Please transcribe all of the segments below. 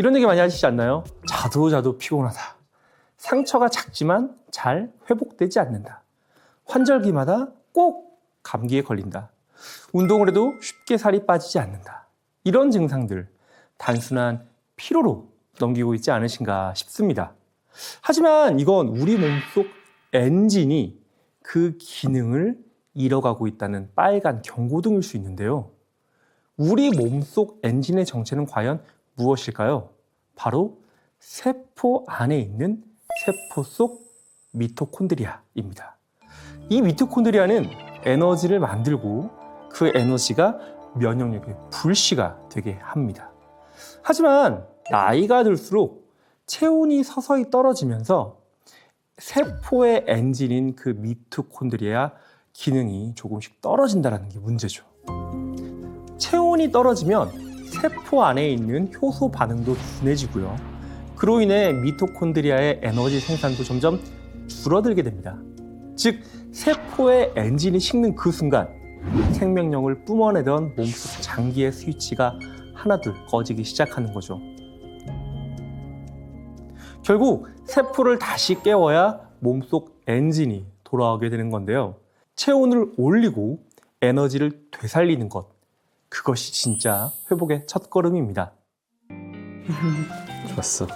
이런 얘기 많이 하시지 않나요? 자도 자도 피곤하다. 상처가 작지만 잘 회복되지 않는다. 환절기마다 꼭 감기에 걸린다. 운동을 해도 쉽게 살이 빠지지 않는다. 이런 증상들 단순한 피로로 넘기고 있지 않으신가 싶습니다. 하지만 이건 우리 몸속 엔진이 그 기능을 잃어가고 있다는 빨간 경고등일 수 있는데요. 우리 몸속 엔진의 정체는 과연 무엇일까요? 바로 세포 안에 있는 세포 속 미토콘드리아입니다. 이 미토콘드리아는 에너지를 만들고 그 에너지가 면역력의 불씨가 되게 합니다. 하지만 나이가 들수록 체온이 서서히 떨어지면서 세포의 엔진인 그 미토콘드리아 기능이 조금씩 떨어진다는 게 문제죠. 체온이 떨어지면 세포 안에 있는 효소 반응도 둔해지고요. 그로 인해 미토콘드리아의 에너지 생산도 점점 줄어들게 됩니다. 즉, 세포의 엔진이 식는 그 순간 생명력을 뿜어내던 몸속 장기의 스위치가 하나둘 꺼지기 시작하는 거죠. 결국 세포를 다시 깨워야 몸속 엔진이 돌아오게 되는 건데요. 체온을 올리고 에너지를 되살리는 것. 그것이 진짜 회복의 첫 걸음입니다. 좋았어.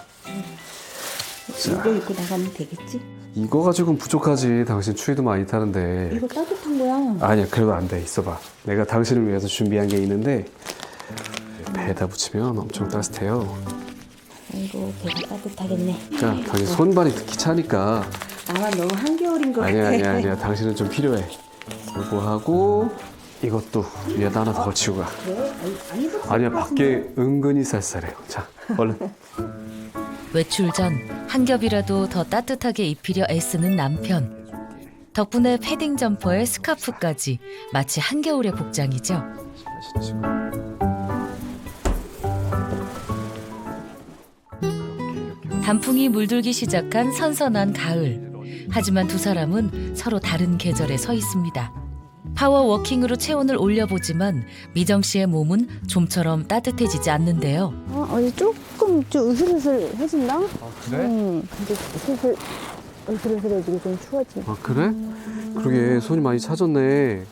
이거 입고 나가면 되겠지? 이거 가지고는 부족하지. 당신 추위도 많이 타는데. 이거 따뜻한 거야. 아니야, 그래도 안 돼. 있어봐. 내가 당신을 위해서 준비한 게 있는데 배에다 붙이면 엄청 따뜻해요. 아이고 배가 따뜻하겠네. 자, 당신 손발이 특히 차니까. 나만 너무 한겨울인 것 아니야, 같아. 아니야, 아니야. 당신은 좀 필요해. 이거 하고 이것도 위에다 하나 더 걸치고 가. 아니야, 밖에 은근히 쌀쌀해요. 자, 얼른. 외출 전 한 겹이라도 더 따뜻하게 입히려 애쓰는 남편. 덕분에 패딩 점퍼에 스카프까지 마치 한겨울의 복장이죠. 단풍이 물들기 시작한 선선한 가을. 하지만 두 사람은 서로 다른 계절에 서 있습니다. 파워워킹으로 체온을 올려보지만 미정 씨의 몸은 좀처럼 따뜻해지지 않는데요. 어, 어디 조금 좀 으슬으슬 해진다? 아, 응. 근데 슬슬 으슬으슬해지고 좀 추워지. 아, 그래? 그러게 손이 많이 차졌네. 그래?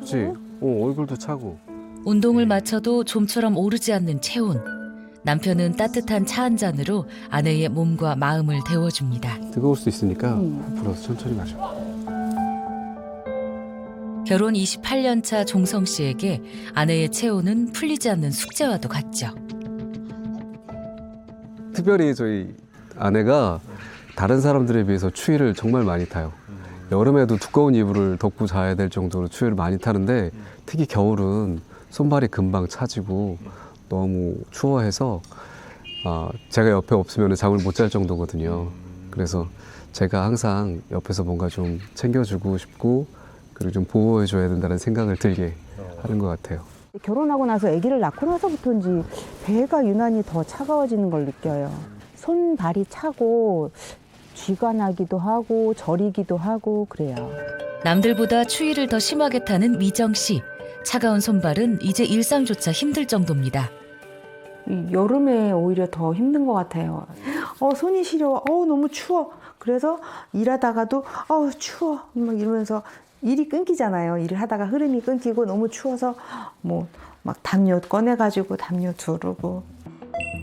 그치? 어, 얼굴도 차고. 운동을 마쳐도 좀처럼 오르지 않는 체온. 남편은 따뜻한 차 한 잔으로 아내의 몸과 마음을 데워줍니다. 뜨거울 수 있으니까 음. 불어서 천천히 마셔. 결혼 28년 차 종성 씨에게 아내의 체온은 풀리지 않는 숙제와도 같죠. 특별히 저희 아내가 다른 사람들에 비해서 추위를 정말 많이 타요. 여름에도 두꺼운 이불을 덮고 자야 될 정도로 추위를 많이 타는데 특히 겨울은 손발이 금방 차지고 너무 추워해서 아, 제가 옆에 없으면 잠을 못 잘 정도거든요. 그래서 제가 항상 옆에서 뭔가 좀 챙겨주고 싶고 그리고 좀 보호해줘야 된다는 생각을 들게 하는 것 같아요. 결혼하고 나서 아기를 낳고 나서부터인지 배가 유난히 더 차가워지는 걸 느껴요. 손발이 차고 쥐가 나기도 하고 저리기도 하고 그래요. 남들보다 추위를 더 심하게 타는 미정 씨. 차가운 손발은 이제 일상조차 힘들 정도입니다. 이 여름에 오히려 더 힘든 것 같아요. 어, 손이 시려워. 어, 너무 추워. 그래서 일하다가도 어, 추워. 막 이러면서 일이 끊기잖아요. 일을 하다가 흐름이 끊기고 너무 추워서 뭐 막 담요 꺼내가지고 담요 두르고.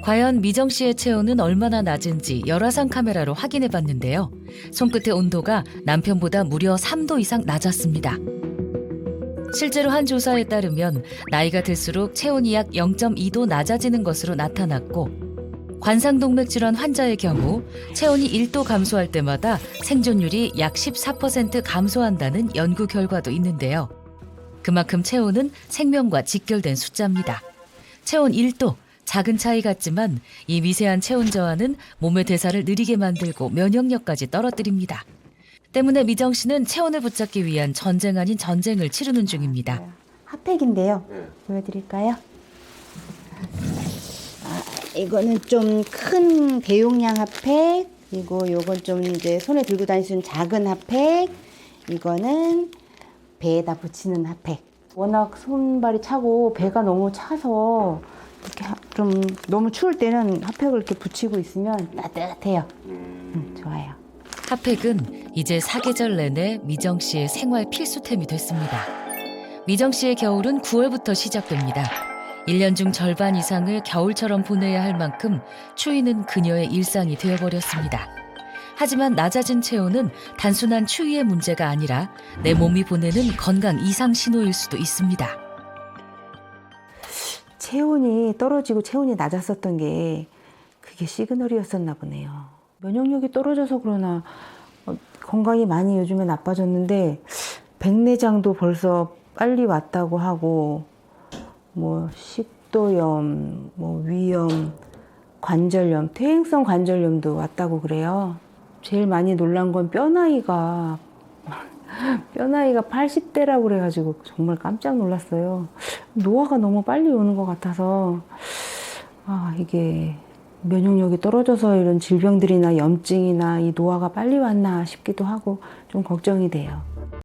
과연 미정 씨의 체온은 얼마나 낮은지 열화상 카메라로 확인해 봤는데요. 손끝의 온도가 남편보다 무려 3도 이상 낮았습니다. 실제로 한 조사에 따르면 나이가 들수록 체온이 약 0.2도 낮아지는 것으로 나타났고 관상동맥 질환 환자의 경우 체온이 1도 감소할 때마다 생존율이 약 14% 감소한다는 연구 결과도 있는데요. 그만큼 체온은 생명과 직결된 숫자입니다. 체온 1도 작은 차이 같지만 이 미세한 체온 저하는 몸의 대사를 느리게 만들고 면역력까지 떨어뜨립니다. 때문에 미정 씨는 체온을 붙잡기 위한 전쟁 아닌 전쟁을 치르는 중입니다. 핫팩인데요. 보여드릴까요? 아, 이거는 좀 큰 대용량 핫팩. 그리고 요건 좀 이제 손에 들고 다닐 수 있는 작은 핫팩. 이거는 배에다 붙이는 핫팩. 워낙 손발이 차고 배가 너무 차서 이렇게 하- 좀 너무 추울 때는 핫팩을 이렇게 붙이고 있으면 따뜻해요. 음, 좋아요. 핫팩은 이제 사계절 내내 미정 씨의 생활 필수템이 됐습니다. 미정 씨의 겨울은 9월부터 시작됩니다. 1년 중 절반 이상을 겨울처럼 보내야 할 만큼 추위는 그녀의 일상이 되어버렸습니다. 하지만 낮아진 체온은 단순한 추위의 문제가 아니라 내 몸이 보내는 건강 이상 신호일 수도 있습니다. 체온이 떨어지고 체온이 낮았었던 게 그게 시그널이었었나 보네요. 면역력이 떨어져서 그러나 어, 건강이 많이 요즘에 나빠졌는데 백내장도 벌써 빨리 왔다고 하고 뭐 식도염, 뭐 위염, 관절염, 퇴행성 관절염도 왔다고 그래요. 제일 많이 놀란 건 뼈나이가 뼈나이가 80대라고 그래가지고 정말 깜짝 놀랐어요. 노화가 너무 빨리 오는 것 같아서 아 이게 면역력이 떨어져서 이런 질병들이나 염증이나 이 노화가 빨리 왔나 싶기도 하고 좀 걱정이 돼요.